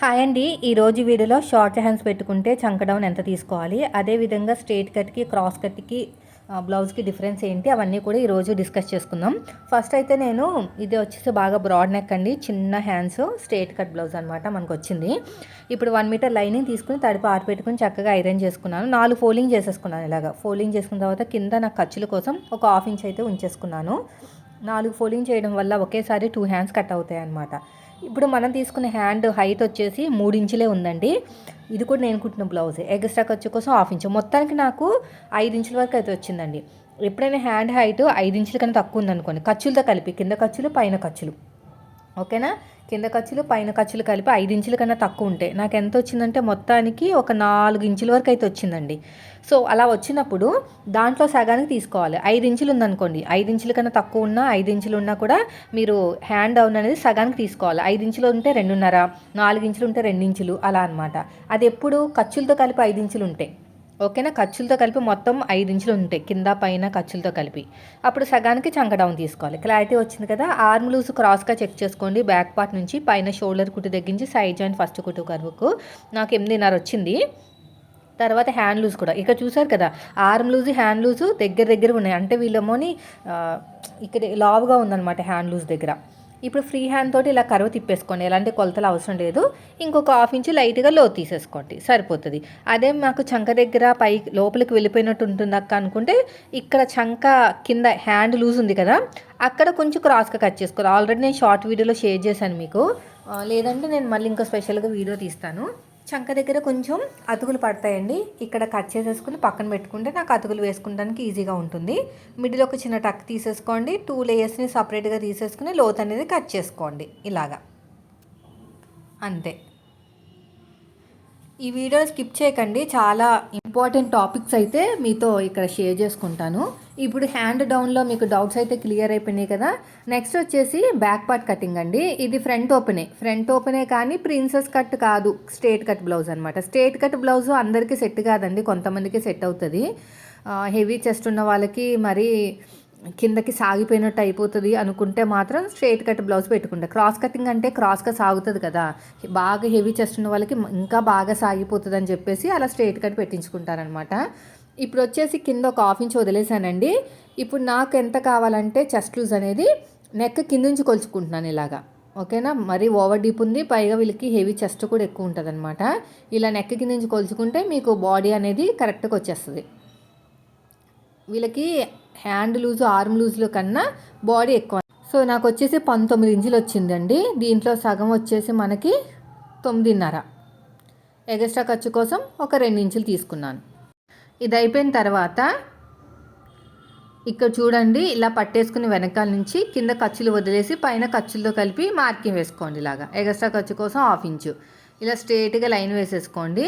Hi అండి. ఈరోజు వీడియోలో షార్ట్ హ్యాండ్స్ పెట్టుకుంటే చంక డౌన్ ఎంత తీసుకోవాలి? అదేవిధంగా స్ట్రేట్ కట్కి క్రాస్ కట్కి బ్లౌజ్కి డిఫరెన్స్ ఏంటి? అవన్నీ కూడా ఈరోజు డిస్కస్ చేసుకుందాం. ఫస్ట్ అయితే నేను ఇది వచ్చేసి బాగా బ్రాడ్ నెక్ అండి. చిన్న హ్యాండ్స్ స్ట్రేట్ కట్ బ్లౌజ్ అనమాట మనకు వచ్చింది. ఇప్పుడు వన్ మీటర్ లైనింగ్ తీసుకుని తడిపి ఆరు పెట్టుకుని చక్కగా ఐరన్ చేసుకున్నాను. నాలుగు ఫోలింగ్ చేసేసుకున్నాను ఇలాగా. ఫోలింగ్ చేసుకున్న తర్వాత కింద నాకు ఖర్చుల కోసం ఒక హాఫ్ ఇంచ్ అయితే ఉంచేసుకున్నాను. నాలుగు ఫోల్డింగ్ చేయడం వల్ల ఒకేసారి టూ హ్యాండ్స్ కట్ అవుతాయి అన్నమాట. ఇప్పుడు మనం తీసుకునే హ్యాండ్ హైట్ వచ్చేసి మూడు ఇంచులే ఉందండి. ఇది కూడా నేను కుట్టిన బ్లౌజ్. ఎక్స్ట్రా ఖర్చు కోసం హాఫ్ ఇంచు. మొత్తానికి నాకు ఐదు ఇంచుల వరకు అయితే వచ్చిందండి. ఎప్పుడైనా హ్యాండ్ హైట్ ఐదు ఇంచుల కన్నా తక్కువ ఉందనుకోండి ఖర్చులతో కలిపి కింద ఖర్చులు పైన ఖర్చులు. ఓకేనా? కింద ఖర్చులు పైన ఖర్చులు కలిపి ఐదు ఇంచుల కన్నా తక్కువ ఉంటాయి నాకు ఎంత వచ్చిందంటే మొత్తానికి ఒక నాలుగు ఇంచుల వరకు అయితే వచ్చిందండి. సో అలా వచ్చినప్పుడు దాంట్లో సగానికి తీసుకోవాలి. ఐదు ఇంచులు ఉందనుకోండి. ఐదు ఇంచుల కన్నా తక్కువ ఉన్నా ఐదు ఇంచులు ఉన్నా కూడా మీరు హ్యాండ్ డౌన్ అనేది సగానికి తీసుకోవాలి. ఐదు ఇంచులు ఉంటే రెండున్నర నాలుగు ఇంచులు ఉంటే రెండు ఇంచులు అలా అనమాట అది ఎప్పుడు ఖర్చులతో కలిపి ఐదు ఇంచులు ఉంటాయి ఓకేనా? ఖర్చులతో కలిపి మొత్తం ఐదు ఇంచులు ఉంటాయి. కింద పైన ఖర్చులతో కలిపి. అప్పుడు సగానికి చంక డౌన్ తీసుకోవాలి. క్లారిటీ వచ్చింది కదా? ఆర్మ్ లూజ్ క్రాస్గా చెక్ చేసుకోండి. బ్యాక్ పార్ట్ నుంచి పైన షోల్డర్ కుట్టు తగ్గించి సైడ్ జాయింట్ ఫస్ట్ కుట్టు కరువుకు. నాకు ఎనిమిదిన్నర వచ్చింది. తర్వాత హ్యాండ్ లూజ్ కూడా. ఇక్కడ చూసారు కదా? ఆర్మ్ లూజ్ హ్యాండ్ లూజ్ దగ్గర దగ్గర ఉన్నాయి. అంటే వీళ్ళమోని ఇక్కడ లావుగా ఉందన్నమాట హ్యాండ్ లూజ్ దగ్గర. ఇప్పుడు ఫ్రీ హ్యాండ్ తోటి ఇలా కరువు తిప్పేసుకోండి. ఎలాంటి కొలతలు అవసరం లేదు. ఇంకొక హాఫ్ ఇంచ్ లైట్గా లో తీసేసుకోండి. సరిపోతుంది. అదే మాకు చంక దగ్గర పై లోపలికి వెళ్ళిపోయినట్టు ఉంటుంది అక్క అనుకుంటే ఇక్కడ చంక కింద హ్యాండ్ లూజ్ ఉంది కదా అక్కడ కొంచెం క్రాస్గా కట్ చేసుకోవాలి. ఆల్రెడీ నేను షార్ట్ వీడియోలో షేర్ చేశాను మీకు. లేదంటే నేను మళ్ళీ ఇంకా స్పెషల్గా వీడియో తీస్తాను. చంక దగ్గర కొంచెం అతుకులు పడతాయండి. ఇక్కడ కట్ చేసేసుకుని పక్కన పెట్టుకుంటే నాకు అతుకులు వేసుకోవడానికి ఈజీగా ఉంటుంది. మిడిల్ ఒక చిన్న టక్ తీసేసుకోండి. టూ లేయర్స్ని సపరేట్గా తీసేసుకుని లోత్ అనేది కట్ చేసుకోండి. ఇలాగా. అంతే. ఈ వీడియో స్కిప్ చేయకండి. చాలా ఇంపార్టెంట్ టాపిక్స్ అయితే మీతో ఇక్కడ షేర్ చేసుకుంటాను. ఇప్పుడు హ్యాండ్ డౌన్లో మీకు డౌట్స్ అయితే క్లియర్ అయిపోయినాయి కదా. నెక్స్ట్ వచ్చేసి బ్యాక్ పార్ట్ కటింగ్ అండి. ఇది ఫ్రంట్ ఓపెనే. ఫ్రంట్ ఓపెనే కానీ ప్రిన్సెస్ కట్ కాదు. స్ట్రేట్ కట్ బ్లౌజ్ అనమాట స్ట్రేట్ కట్ బ్లౌజ్ అందరికీ సెట్ కాదండి. కొంతమందికి సెట్ అవుతుంది. హెవీ చెస్ట్ ఉన్న వాళ్ళకి మరి కిందకి సాగిపోయినట్టు అయిపోతుంది అనుకుంటే మాత్రం స్ట్రైట్ కట్ బ్లౌజ్ పెట్టుకుంటా. క్రాస్ కటింగ్ అంటే క్రాస్గా సాగుతుంది కదా. బాగా హెవీ చెస్ట్ ఉన్న వాళ్ళకి ఇంకా బాగా సాగిపోతుంది అని చెప్పేసి అలా స్ట్రైట్ కట్ పెట్టించుకుంటారనమాట ఇప్పుడు వచ్చేసి కింద ఒక హాఫ్ ఇంచ్ వదిలేసానండి. ఇప్పుడు నాకు ఎంత కావాలంటే చెస్ట్ లూజ్ అనేది నెక్ కింద నుంచి కొలుచుకుంటున్నాను ఇలాగా. ఓకేనా మరీ ఓవర్ డీప్ ఉంది పైగా వీళ్ళకి హెవీ చెస్ట్ కూడా ఎక్కువ ఉంటుంది అనమాట ఇలా నెక్ కింద నుంచి కొలుచుకుంటే మీకు బాడీ అనేది కరెక్ట్గా వచ్చేస్తుంది. వీళ్ళకి హ్యాండ్ లూజ్ ఆర్మ్ లూజ్లో కన్నా బాడీ ఎక్కువ. సో నాకు వచ్చేసి పంతొమ్మిది ఇంచులు వచ్చిందండి. దీంట్లో సగం వచ్చేసి మనకి తొమ్మిదిన్నర. ఎగస్ట్రా ఖర్చు కోసం ఒక రెండు ఇంచులు తీసుకున్నాను. ఇది అయిపోయిన తర్వాత ఇక్కడ చూడండి ఇలా పట్టేసుకుని వెనకాల నుంచి కింద ఖర్చులు వదిలేసి పైన ఖర్చులతో కలిపి మార్కింగ్ వేసుకోండి ఇలాగా. ఎగస్ట్రా ఖర్చు కోసం హాఫ్ ఇంచు. ఇలా స్ట్రేట్గా లైన్ వేసేసుకోండి.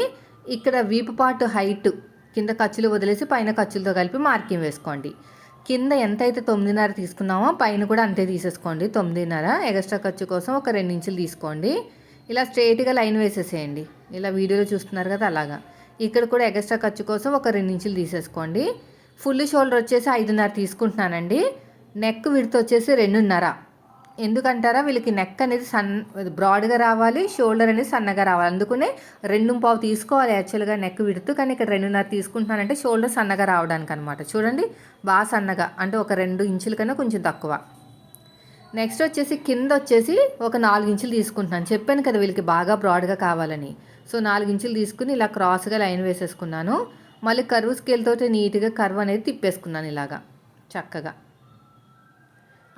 ఇక్కడ వీపు పాటు హైట్ కింద ఖర్చులు వదిలేసి పైన ఖర్చులతో కలిపి మార్కింగ్ వేసుకోండి. కింద ఎంత అయితే తొమ్మిదిన్నర తీసుకున్నామో పైన కూడా అంతే తీసేసుకోండి. తొమ్మిదిన్నర ఎక్స్ట్రా ఖర్చు కోసం ఒక రెండు ఇంచులు తీసుకోండి. ఇలా స్ట్రైట్గా లైన్ వేసేసేయండి. ఇలా వీడియోలో చూస్తున్నారు కదా అలాగా. ఇక్కడ కూడా ఎక్స్ట్రా ఖర్చు కోసం ఒక రెండు ఇంచులు తీసేసుకోండి. ఫుల్ షోల్డర్ వచ్చేసి ఐదున్నర తీసుకుంటున్నానండి. నెక్ విడత వచ్చేసి రెండున్నర. ఎందుకంటారా? వీళ్ళకి నెక్ అనేది సన్ బ్రాడ్గా రావాలి షోల్డర్ అనేది సన్నగా రావాలి. అందుకనే రెండు పావు తీసుకోవాలి యాక్చువల్గా నెక్ విడుతూ కానీ ఇక్కడ రెండున్నర తీసుకుంటున్నానంటే షోల్డర్ సన్నగా రావడానికి అనమాట చూడండి బాగా సన్నగా. అంటే ఒక రెండు ఇంచుల కన్నా కొంచెం తక్కువ. నెక్స్ట్ వచ్చేసి కింద వచ్చేసి ఒక నాలుగు ఇంచులు తీసుకుంటున్నాను. చెప్పాను కదా వీళ్ళకి బాగా బ్రాడ్గా కావాలని. సో నాలుగు ఇంచులు తీసుకుని ఇలా క్రాస్గా లైన్ వేసేసుకున్నాను. మళ్ళీ కర్వ్ స్కేల్ తోటి నీట్గా కర్వ్ అనేది తిప్పేసుకున్నాను ఇలాగా. చక్కగా.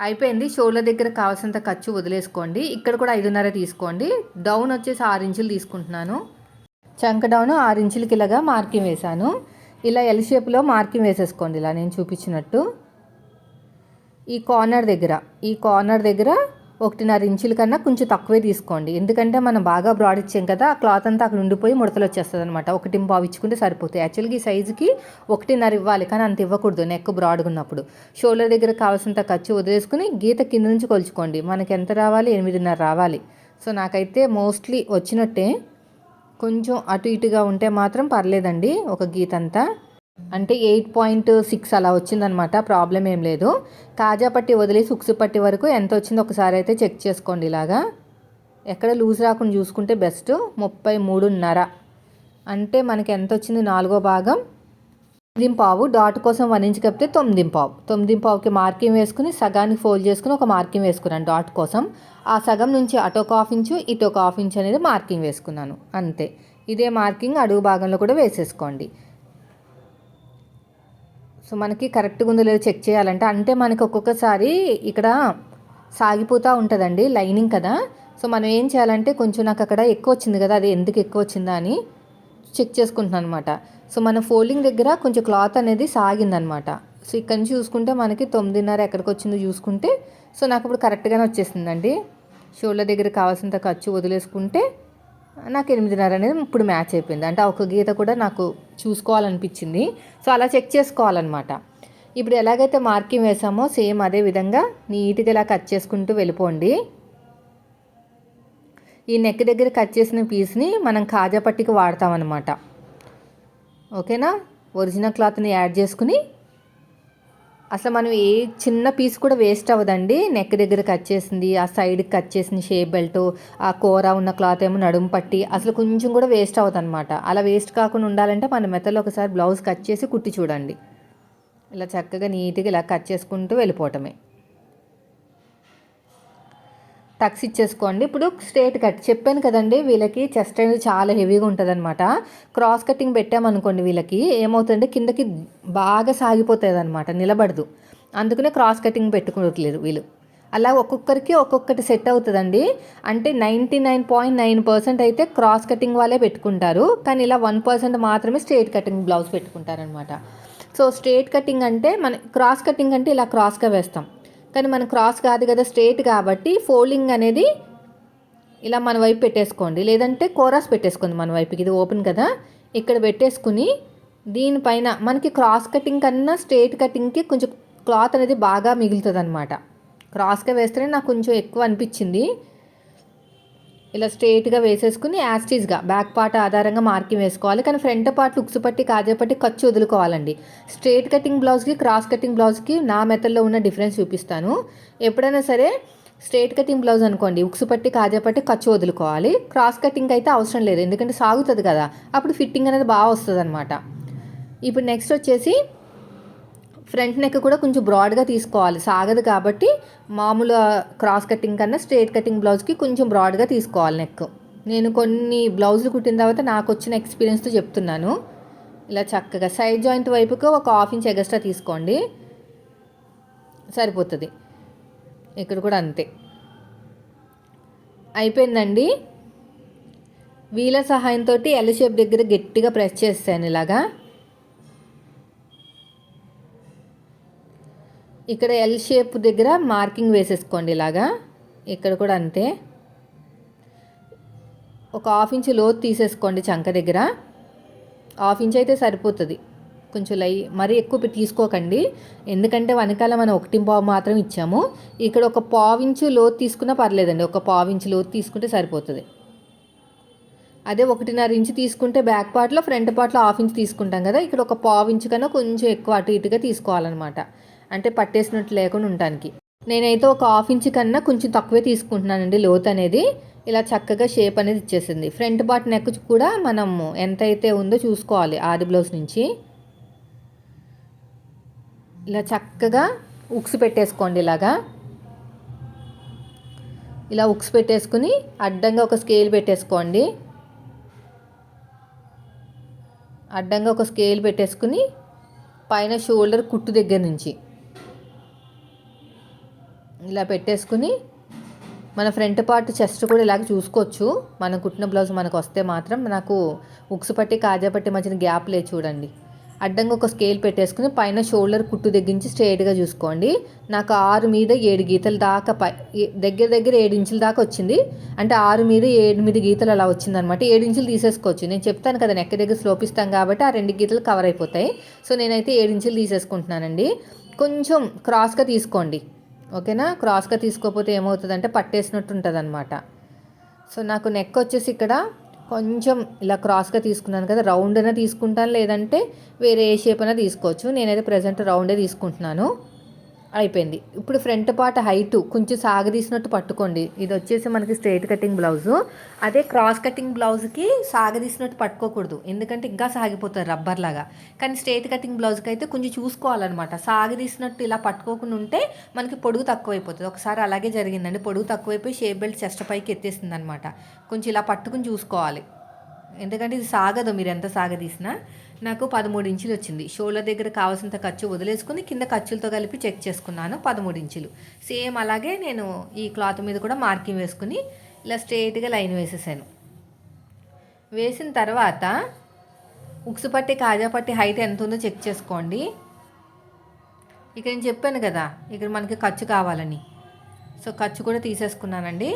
అయిపోయింది. షోల్డర్ దగ్గర కావాల్సినంత ఖర్చు వదిలేసుకోండి. ఇక్కడ కూడా ఐదున్నర తీసుకోండి. డౌన్ వచ్చేసి ఆరు ఇంచులు తీసుకుంటున్నాను. చంక డౌన్ ఆరు ఇంచులకి ఇలాగా మార్కింగ్ వేశాను. ఇలా ఎల్ షేప్లో మార్కింగ్ వేసేసుకోండి. ఇలా నేను చూపించినట్టు. ఈ కార్నర్ దగ్గర ఈ కార్నర్ దగ్గర ఒకటిన్నర ఇంచుల కన్నా కొంచెం తక్కువే తీసుకోండి. ఎందుకంటే మనం బాగా బ్రాడ్ ఇచ్చాం కదా ఆ క్లాత్ అంతా అక్కడ ఉండిపోయి ముడతలు వచ్చేస్తుంది అనమాట ఒకటి పావు ఇచ్చుకుంటే సరిపోతుంది యాక్చువల్గా ఈ సైజుకి ఒకటిన్నర ఇవ్వాలి కానీ అంత ఇవ్వకూడదు నెక్ బ్రాడ్గా ఉన్నప్పుడు. షోల్డర్ దగ్గర కావాల్సినంత ఖర్చు వదిలేసుకుని గీత కింద నుంచి కొలుచుకోండి. మనకి ఎంత రావాలి? ఎనిమిదిన్నర రావాలి. సో నాకైతే మోస్ట్లీ వచ్చినట్టే కొంచెం అటు ఇటుగా ఉంటే మాత్రం పర్లేదండి ఒక గీత అంతా. అంటే ఎయిట్ పాయింట్ సిక్స్ అలా వచ్చిందనమాట. ప్రాబ్లం ఏం లేదు. కాజా పట్టి వదిలేసి ఉక్సు పట్టి వరకు ఎంత వచ్చిందో ఒకసారి అయితే చెక్ చేసుకోండి ఇలాగా. ఎక్కడ లూజ్ రాకుండా చూసుకుంటే బెస్ట్. ముప్పై మూడున్నర. అంటే మనకి ఎంత వచ్చింది? నాలుగో భాగం. తొమ్మిది పావు డాట్ కోసం వన్ ఇంచ్ కప్పితే తొమ్మిది పావు. తొమ్మిది పావుకి మార్కింగ్ వేసుకుని సగానికి ఫోల్డ్ చేసుకుని ఒక మార్కింగ్ వేసుకున్నాను డాట్ కోసం. ఆ సగం నుంచి అటు ఒక హాఫ్ ఇంచు ఇటు ఒక హాఫ్ ఇంచ్ అనేది మార్కింగ్ వేసుకున్నాను. అంతే. ఇదే మార్కింగ్ అడుగు భాగంలో కూడా వేసేసుకోండి. సో మనకి కరెక్ట్గా ఉందో లేదో చెక్ చేయాలంటే అంటే మనకి ఒక్కొక్కసారి ఇక్కడ సాగిపోతూ ఉంటుందండి లైనింగ్ కదా. సో మనం ఏం చేయాలంటే కొంచెం నాకు అక్కడ ఎక్కువ వచ్చింది కదా అది ఎందుకు ఎక్కువ వచ్చిందా అని చెక్ చేసుకుంటున్నాను అనమాట సో మన ఫోల్డింగ్ దగ్గర కొంచెం క్లాత్ అనేది సాగిందనమాట సో ఇక్కడ నుంచి చూసుకుంటే మనకి తొమ్మిదిన్నర ఎక్కడికి వచ్చిందో చూసుకుంటే సో నాకు ఇప్పుడు కరెక్ట్గానే వచ్చేసిందండి. షోల్డర్ దగ్గర కావాల్సినంత ఖర్చు వదిలేసుకుంటే నాకు ఎనిమిదిన్నర అనేది ఇప్పుడు మ్యాచ్ అయిపోయింది. అంటే ఒక గీత కూడా నాకు చూసుకోవాలనిపించింది. సో అలా చెక్ చేసుకోవాలన్నమాట. ఇప్పుడు ఎలాగైతే మార్కింగ్ వేసామో సేమ్ అదే విధంగా నీట్గా ఇలా కట్ చేసుకుంటూ వెళ్ళిపోండి. ఈ నెక్ దగ్గర కట్ చేసిన పీస్ని మనం కాజా పట్టికి వాడతామన్నమాట. ఓకేనా? ఒరిజినల్ క్లాత్ని యాడ్ చేసుకుని అసలు మనం ఏ చిన్న పీస్ కూడా వేస్ట్ అవ్వదండి. నెక్ దగ్గర కట్ చేసింది ఆ సైడ్కి కట్ చేసిన షేప్ బెల్ట్ ఆ కూర ఉన్న క్లాత్ ఏమో నడుము పట్టి అసలు కొంచెం కూడా వేస్ట్ అవ్వదు అనమాట అలా వేస్ట్ కాకుండా ఉండాలంటే మన మెత్తలో ఒకసారి బ్లౌజ్ కట్ చేసి కుట్టి చూడండి. ఇలా చక్కగా నీట్గా ఇలా కట్ చేసుకుంటూ వెళ్ళిపోవటమే. టక్స్ ఇచ్చేసుకోండి. ఇప్పుడు స్ట్రేట్ కట్. చెప్పాను కదండి వీళ్ళకి చెస్ట్ అనేది చాలా హెవీగా ఉంటుంది అనమాట క్రాస్ కటింగ్ పెట్టామనుకోండి వీళ్ళకి ఏమవుతుందంటే కిందకి బాగా సాగిపోతుంది అనమాట నిలబడదు. అందుకనే క్రాస్ కటింగ్ పెట్టుకోవట్లేదు వీళ్ళు. అలా ఒక్కొక్కరికి ఒక్కొక్కటి సెట్ అవుతుందండి. అంటే ninety nine point nine percent అయితే క్రాస్ కటింగ్ వాళ్ళే పెట్టుకుంటారు. కానీ ఇలా వన్ పర్సెంట్ మాత్రమే స్ట్రేట్ కటింగ్ బ్లౌజ్ పెట్టుకుంటారనమాట సో స్ట్రేట్ కటింగ్ అంటే మన క్రాస్ కటింగ్ అంటే ఇలా క్రాస్గా వేస్తాం. కానీ మనం క్రాస్ కాదు కదా స్ట్రేట్ కాబట్టి ఫోల్డింగ్ అనేది ఇలా మన వైపు పెట్టేసుకోండి. లేదంటే కోరాస్ పెట్టేసుకోండి మన వైపుకి. ఇది ఓపెన్ కదా. ఇక్కడ పెట్టేసుకుని దీనిపైన మనకి క్రాస్ కటింగ్ కన్నా స్ట్రేట్ కటింగ్కి కొంచెం క్లాత్ అనేది బాగా మిగులుతుంది అనమాట క్రాస్గా వేస్తేనే నాకు కొంచెం ఎక్కువ అనిపించింది. ఇలా స్ట్రేట్గా వేసేసుకుని యాస్టీజ్గా బ్యాక్ పార్ట్ ఆధారంగా మార్కింగ్ వేసుకోవాలి. కానీ ఫ్రంట్ పార్ట్ లుక్స్ పట్టి కాజా పట్టి ఖర్చు వదులుకోవాలండి. స్ట్రేట్ కటింగ్ బ్లౌజ్కి క్రాస్ కటింగ్ బ్లౌజ్కి నా మెథడ్లో ఉన్న డిఫరెన్స్ చూపిస్తాను. ఎప్పుడైనా సరే స్ట్రేట్ కటింగ్ బ్లౌజ్ అనుకోండి ఉక్సు పట్టి కాజా పట్టి ఖర్చు వదులుకోవాలి. క్రాస్ కటింగ్ అయితే అవసరం లేదు ఎందుకంటే సాగుతుంది కదా. అప్పుడు ఫిట్టింగ్ అనేది బాగా వస్తుంది అనమాట ఇప్పుడు నెక్స్ట్ వచ్చేసి ఫ్రంట్ నెక్ కూడా కొంచెం బ్రాడ్గా తీసుకోవాలి. సాగదు కాబట్టి మామూలు క్రాస్ కటింగ్ కన్నా స్ట్రేట్ కటింగ్ బ్లౌజ్కి కొంచెం బ్రాడ్గా తీసుకోవాలి నెక్ నేను కొన్ని బ్లౌజులు కుట్టిన తర్వాత నాకు వచ్చిన ఎక్స్పీరియన్స్తో చెప్తున్నాను. ఇలా చక్కగా సైడ్ జాయింట్ వైపుకు ఒక హాఫ్ ఇంచ్ ఎగస్ట్రా తీసుకోండి. సరిపోతుంది. ఇక్కడ కూడా అంతే. అయిపోయిందండి. వీల సహాయంతో ఎల్ షేప్ దగ్గర గట్టిగా ప్రెస్ చేస్తాను ఇలాగా. ఇక్కడ ఎల్ షేప్ దగ్గర మార్కింగ్ వేసేసుకోండి ఇలాగా. ఇక్కడ కూడా అంతే. ఒక హాఫ్ ఇంచ్ లోతు తీసేసుకోండి చంక దగ్గర. హాఫ్ ఇంచ్ అయితే సరిపోతుంది. కొంచెం లై మరీ ఎక్కువ తీసుకోకండి. ఎందుకంటే వెనకాల మనం ఒకటి పావు మాత్రం ఇచ్చాము. ఇక్కడ ఒక పావించు లోతు తీసుకున్నా పర్లేదండి. ఒక పావించు లోతు తీసుకుంటే సరిపోతుంది. అదే ఒకటిన్నర ఇంచు తీసుకుంటే బ్యాక్ పార్ట్లో ఫ్రంట్ పార్ట్లో హాఫ్ ఇంచ్ తీసుకుంటాం కదా. ఇక్కడ ఒక పావు ఇంచు కన్నా కొంచెం ఎక్కువ అటు ఇటుగా తీసుకోవాలన్నమాట. అంటే పట్టేసినట్టు లేకుండా ఉండటానికి. నేనైతే ఒక హాఫ్ ఇంచ్ కన్నా కొంచెం తక్కువే తీసుకుంటున్నానండి లోత్ అనేది. ఇలా చక్కగా షేప్ అనేది ఇచ్చేసింది. ఫ్రంట్ పార్ట్ నెక్ కూడా మనం ఎంత అయితే ఉందో చూసుకోవాలి ఆది బ్లౌజ్ నుంచి. ఇలా చక్కగా ఉక్స్ పెట్టేసుకోండి ఇలాగా. ఇలా ఉక్స్ పెట్టేసుకుని అడ్డంగా ఒక స్కేల్ పెట్టేసుకోండి. అడ్డంగా ఒక స్కేల్ పెట్టేసుకుని పైన షోల్డర్ కుట్టు దగ్గర నుంచి. ఇలా పెట్టేసుకుని మన ఫ్రంట్ పార్ట్ చెస్ట్ కూడా ఇలాగ చూసుకోవచ్చు. మనం కుట్టిన బ్లౌజ్ మనకు వస్తే మాత్రం నాకు ఉక్స్ పట్టి కాజా పట్టి మధ్యన గ్యాప్ లేదు చూడండి. అడ్డంగా ఒక స్కేల్ పెట్టేసుకుని పైన షోల్డర్ కుట్టు దగ్గర స్ట్రైట్గా చూసుకోండి. నాకు ఆరు మీద ఏడు గీతల దాకా పై దగ్గర దగ్గర ఏడు ఇంచుల దాకా వచ్చింది. అంటే ఆరు మీద ఎనిమిది గీతలు అలా వచ్చిందనమాట. ఏడు ఇంచులు తీసేసుకోవచ్చు. నేను చెప్తాను కదా నెక్క దగ్గర స్లోపిస్తాం కాబట్టి ఆ రెండు గీతలు కవర్ అయిపోతాయి. సో నేనైతే ఏడు ఇంచులు తీసేసుకుంటున్నానండి. కొంచెం క్రాస్గా తీసుకోండి. ఓకేనా? క్రాస్గా తీసుకోకపోతే ఏమవుతుందంటే పట్టేసినట్టు ఉంటుంది అనమాట సో నాకు నెక్ వచ్చేసి ఇక్కడ కొంచెం ఇలా క్రాస్గా తీసుకున్నాను కదా రౌండ్ అయినా తీసుకుంటాను లేదంటే వేరే ఏ షేప్ అయినా తీసుకోవచ్చు. నేనైతే ప్రజెంట్ రౌండే తీసుకుంటున్నాను. అయిపోయింది. ఇప్పుడు ఫ్రంట్ పార్ట్ హైటు కొంచెం సాగదీసినట్టు పట్టుకోండి. ఇది వచ్చేసి మనకి స్ట్రైట్ కటింగ్ బ్లౌజు. అదే క్రాస్ కటింగ్ బ్లౌజ్కి సాగదీసినట్టు పట్టుకోకూడదు. ఎందుకంటే ఇంకా సాగిపోతుంది రబ్బర్ లాగా. కానీ స్ట్రైట్ కటింగ్ బ్లౌజ్కి అయితే కొంచెం చూసుకోవాలన్నమాట. సాగదీసినట్టు ఇలా పట్టుకోకుండా ఉంటే మనకి పొడుగు తక్కువైపోతుంది. ఒకసారి అలాగే జరిగిందండి. పొడుగు తక్కువైపోయి షేప్ బెల్ట్ చెస్ట్ పైకి ఎత్తేస్తుంది అనమాట కొంచెం ఇలా పట్టుకుని చూసుకోవాలి. ఎందుకంటే ఇది సాగదు మీరు ఎంత సాగదీసినా. నాకు పదమూడు ఇంచులు వచ్చింది. షోల్డర్ దగ్గర కావాల్సినంత ఖర్చు వదిలేసుకుని కింద ఖర్చులతో కలిపి చెక్ చేసుకున్నాను పదమూడు ఇంచులు. సేమ్ అలాగే నేను ఈ క్లాత్ మీద కూడా మార్కింగ్ వేసుకుని ఇలా స్ట్రేట్గా లైన్ వేసేసాను. వేసిన తర్వాత ఉక్సు పట్టి కాజా పట్టి హైట్ ఎంత ఉందో చెక్ చేసుకోండి. ఇక్కడ నేను చెప్పాను కదా ఇక్కడ మనకి ఖర్చు కావాలని. సో ఖర్చు కూడా తీసేసుకున్నానండి.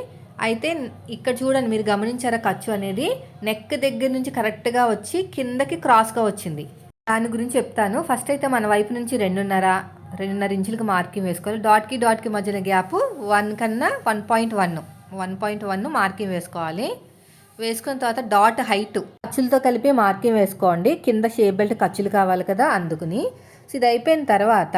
అయితే ఇక్కడ చూడండి మీరు గమనించారా ఖర్చు అనేది? నెక్ దగ్గర నుంచి కరెక్ట్గా వచ్చి కిందకి క్రాస్గా వచ్చింది. దాని గురించి చెప్తాను. ఫస్ట్ అయితే మన వైపు నుంచి రెండున్నర రెండున్నర ఇంచులకు మార్కింగ్ వేసుకోవాలి. డాట్కి డాట్కి మధ్యన గ్యాప్ వన్ కన్నా one point one one point one marking వేసుకోవాలి. వేసుకున్న తర్వాత డాట్ హైట్ ఖర్చులతో కలిపి మార్కింగ్ వేసుకోండి. కింద షేప్ బెల్ట్ ఖర్చులు కావాలి కదా అందుకుని. సో ఇది అయిపోయిన తర్వాత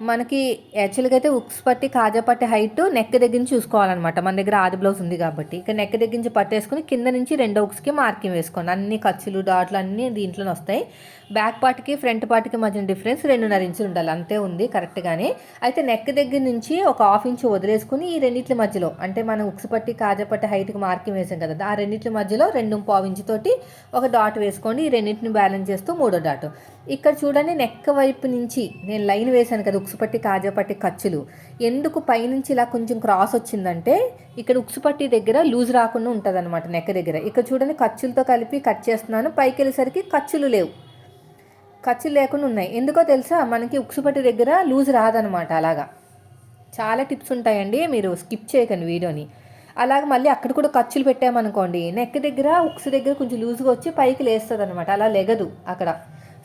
మనకి యాక్చువల్గా అయితే ఉక్స్ పట్టి కాజా పట్టి హైట్ నెక్ దగ్గర నుంచి చూసుకోవాలన్నమాట. మన దగ్గర ఆది బ్లౌజ్ ఉంది కాబట్టి. ఇక నెక్ దగ్గర నుంచి పట్టేసుకుని కింద నుంచి రెండో ఉక్స్కి మార్కింగ్ వేసుకోండి. అన్ని ఖర్చులు డాట్లు అన్నీ దీంట్లోనే వస్తాయి. బ్యాక్ పార్ట్కి ఫ్రంట్ పార్ట్కి మధ్యన డిఫరెన్స్ రెండున్నర ఇంచులు ఉండాలి. అంతే ఉంది కరెక్ట్గానే అయితే నెక్ దగ్గర నుంచి ఒక హాఫ్ ఇంచు వదిలేసుకుని ఈ రెండింటి మధ్యలో అంటే మనం ఉక్స్ పట్టి కాజపట్టి హైట్కి మార్కింగ్ వేసాం కదా ఆ రెండింటి మధ్యలో రెండు పావు ఇంచుతోటి ఒక డాట్ వేసుకోండి. ఈ రెండింటిని బ్యాలెన్స్ చేస్తూ మూడో డాట్. ఇక్కడ చూడండి నెక్ వైపు నుంచి నేను లైన్ వేశాను కదా ఉక్సుపట్టి కాజాపట్టి ఖర్చులు. ఎందుకు పైనుంచి ఇలా కొంచెం క్రాస్ వచ్చిందంటే ఇక్కడ ఉక్సుపట్టి దగ్గర లూజ్ రాకుండా ఉంటుంది అనమాట నెక్క దగ్గర. ఇక్కడ చూడండి ఖర్చులతో కలిపి కట్ చేస్తున్నాను. పైకి వెళ్ళేసరికి ఖర్చులు లేవు. ఖర్చులు లేకుండా ఉన్నాయి. ఎందుకో తెలుసా? మనకి ఉక్సుపట్టి దగ్గర లూజ్ రాదనమాట అలాగా. చాలా టిప్స్ ఉంటాయండి. మీరు స్కిప్ చేయకండి వీడియోని. అలాగే మళ్ళీ అక్కడ కూడా ఖర్చులు పెట్టామనుకోండి. నెక్ దగ్గర ఉక్స్ దగ్గర కొంచెం లూజ్గా వచ్చి పైకి లేస్తుంది అనమాట అలా లెగదు అక్కడ.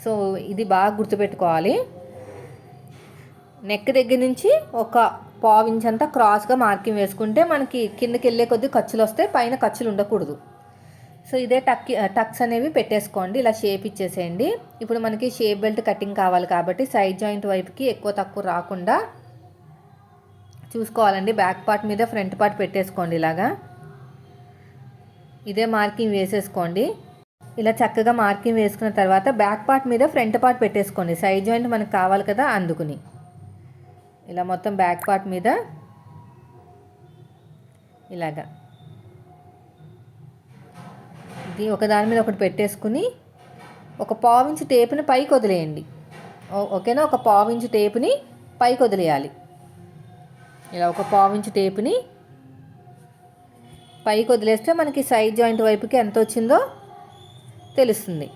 సో ఇది బాగా గుర్తుపెట్టుకోవాలి. నెక్ దగ్గర నుంచి ఒక పావు ఇంచ్ అంతా క్రాస్గా మార్కింగ్ వేసుకుంటే మనకి కిందకి వెళ్ళే కొద్దీ ఖర్చులు వస్తాయి. పైన ఖర్చులు ఉండకూడదు. సో ఇదే టక్ టక్స్ అనేవి పెట్టేసుకోండి ఇలా షేప్ ఇచ్చేసేయండి. ఇప్పుడు మనకి షేప్ బెల్ట్ కటింగ్ కావాలి కాబట్టి సైడ్ జాయింట్ వైపుకి ఎక్కువ తక్కువ రాకుండా చూసుకోవాలండి. బ్యాక్ పార్ట్ మీద ఫ్రంట్ పార్ట్ పెట్టేసుకోండి ఇలాగా. ఇదే మార్కింగ్ వేసేసుకోండి. ఇలా చక్కగా మార్కింగ్ వేసుకున్న తర్వాత బ్యాక్ పార్ట్ మీద ఫ్రంట్ పార్ట్ పెట్టేసుకోండి. సైడ్ జాయింట్ మనకు కావాలి కదా అందుకుని. ఇలా మొత్తం బ్యాక్ పార్ట్ మీద ఇలాగా. ఒక ఒకదాని మీద ఒకటి పెట్టేసుకుని ఒక పావించి టేపుని పైకి వదిలేయండి. ఓకేనా? ఒక పావించి టేపుని పైకి వదిలేయాలి. ఇలా ఒక పావించి టేపుని పైకి వదిలేస్తే మనకి సైడ్ జాయింట్ వైపుకి ఎంత వచ్చిందో తెలుస్తుంది.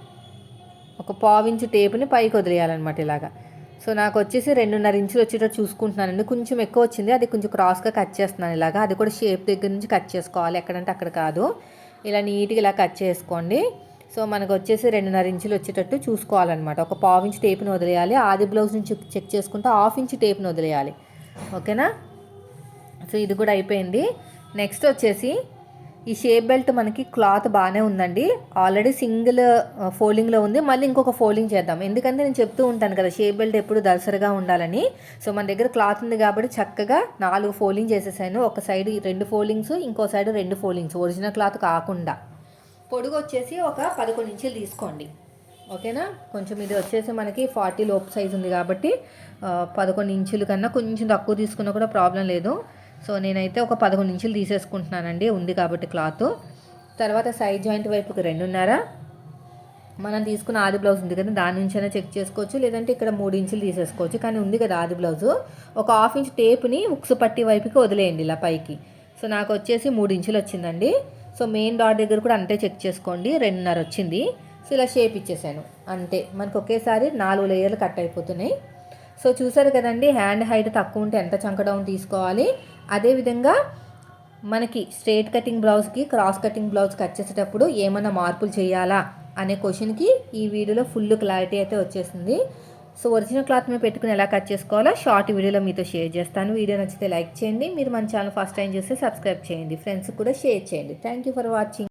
ఒక పావించి టేపుని పైకి వదిలేయాలన్నమాట ఇలాగా. సో నాకు వచ్చేసి రెండున్నర ఇంచులు వచ్చేటట్టు చూసుకుంటున్నానండి. కొంచెం ఎక్కువ వచ్చింది. అది కొంచెం క్రాస్గా కట్ చేస్తున్నాను ఇలాగా. అది కూడా షేప్ దగ్గర నుంచి కట్ చేసుకోవాలి. ఎక్కడంటే అక్కడ కాదు. ఇలా నీట్గా ఇలా కట్ చేసుకోండి. సో మనకు వచ్చేసి రెండున్నర ఇంచులు వచ్చేటట్టు చూసుకోవాలన్నమాట. ఒక పావు ఇంచు టేప్ని వదిలేయాలి. ఆది బ్లౌజ్ నుంచి చెక్ చేసుకుంటే హాఫ్ ఇంచ్ టేప్ని వదిలేయాలి. ఓకేనా? సో ఇది కూడా అయిపోయింది. నెక్స్ట్ వచ్చేసి ఈ షేప్ బెల్ట్ మనకి క్లాత్ బాగానే ఉందండి. ఆల్రెడీ సింగిల్ ఫోల్డింగ్లో ఉంది. మళ్ళీ ఇంకొక ఫోల్డింగ్ చేద్దాం. ఎందుకంటే నేను చెప్తూ ఉంటాను కదా షేప్ బెల్ట్ ఎప్పుడు దసరగా ఉండాలని. సో మన దగ్గర క్లాత్ ఉంది కాబట్టి చక్కగా నాలుగు ఫోల్డింగ్ చేసేసాను. ఒక సైడ్ రెండు ఫోల్డింగ్స్ ఇంకో సైడ్ రెండు ఫోల్డింగ్స్ ఒరిజినల్ క్లాత్ కాకుండా. పొడుగు వచ్చేసి ఒక పదకొండు ఇంచులు తీసుకోండి. ఓకేనా? కొంచెం ఇది వచ్చేసి మనకి ఫార్టీ లోప్ సైజ్ ఉంది కాబట్టి uh, పదకొండు ఇంచుల కన్నా కొంచెం తక్కువ తీసుకున్నా కూడా ప్రాబ్లం లేదు. సో నేనైతే ఒక పదకొండు ఇంచులు తీసేసుకుంటున్నానండి. ఉంది కాబట్టి క్లాత్. తర్వాత సైడ్ జాయింట్ వైపుకి రెండున్నర. మనం తీసుకున్న ఆది బ్లౌజ్ ఉంది కదా దాని నుంచైనా చెక్ చేసుకోవచ్చు. లేదంటే ఇక్కడ మూడు ఇంచులు తీసేసుకోవచ్చు. కానీ ఉంది కదా ఆది బ్లౌజు. ఒక హాఫ్ ఇంచ్ టేప్ని ఉక్స్ పట్టి వైపుకి వదిలేయండి ఇలా పైకి. సో నాకు వచ్చేసి మూడు ఇంచులు వచ్చిందండి. సో మెయిన్ డాట్ దగ్గర కూడా అంతే చెక్ చేసుకోండి. రెండున్నర వచ్చింది. సో ఇలా షేప్ ఇచ్చేసాను. అంతే. మనకు ఒకేసారి నాలుగు లేయర్లు కట్ అయిపోతున్నాయి. సో చూసారు కదండి హ్యాండ్ హైట్ తక్కువ ఉంటే ఎంత చంక డౌన్ తీసుకోవాలి? అదేవిధంగా మనకి స్ట్రేట్ కటింగ్ బ్లౌజ్కి క్రాస్ కటింగ్ బ్లౌజ్ కట్ చేసేటప్పుడు ఏమైనా మార్పులు చేయాలా అనే క్వశ్చన్కి ఈ వీడియోలో ఫుల్ క్లారిటీ అయితే వచ్చేసింది. సో ఒరిజినల్ క్లాత్ మీద పెట్టుకుని ఎలా కట్ చేసుకోవాలో షార్ట్ వీడియోలో మీతో షేర్ చేస్తాను. వీడియో నచ్చితే లైక్ చేయండి. మీరు మన ఛానల్ ఫస్ట్ టైం చేస్తే సబ్స్క్రైబ్ చేయండి. ఫ్రెండ్స్కి కూడా షేర్ చేయండి. Thank you for watching